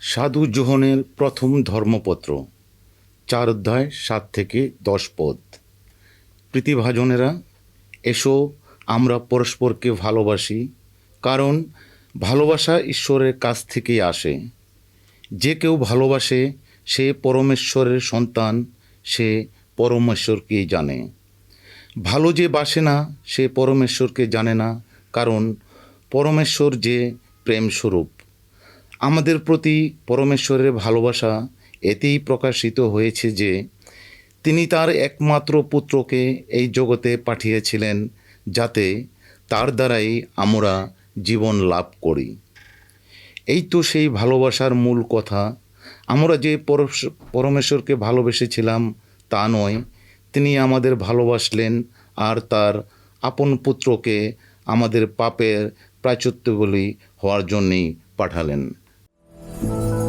সাধু জোহনের প্রথম ধর্মপত্র, চার অধ্যায় সাত থেকে দশ পদ। প্রীতিভাজনেরা এসো, আমরা পরস্পরকে ভালোবাসি, কারণ ভালোবাসা ঈশ্বরের কাছ থেকেই আসে। যে কেউ ভালোবাসে, সে পরমেশ্বরের সন্তান, সে পরমেশ্বরকেই জানে। ভালো যে বাসে না, সে পরমেশ্বরকে জানে না, কারণ পরমেশ্বর যে প্রেমস্বরূপ। আমাদের প্রতি পরমেশ্বরের ভালোবাসা এতেই প্রকাশিত হয়েছে যে তিনি তার একমাত্র পুত্রকে এই জগতে পাঠিয়েছিলেন যাতে তার দ্বারাই আমরা জীবন লাভ করি। এই তো সেই ভালোবাসার মূল কথা। আমরা যে পরমেশ্বরকে ভালোবেসেছিলাম তা নয়, তিনি আমাদের ভালোবাসলেন আর তার আপন পুত্রকে আমাদের পাপের প্রাচত্য বলি হওয়ার জন্যেই পাঠালেন। Thank you.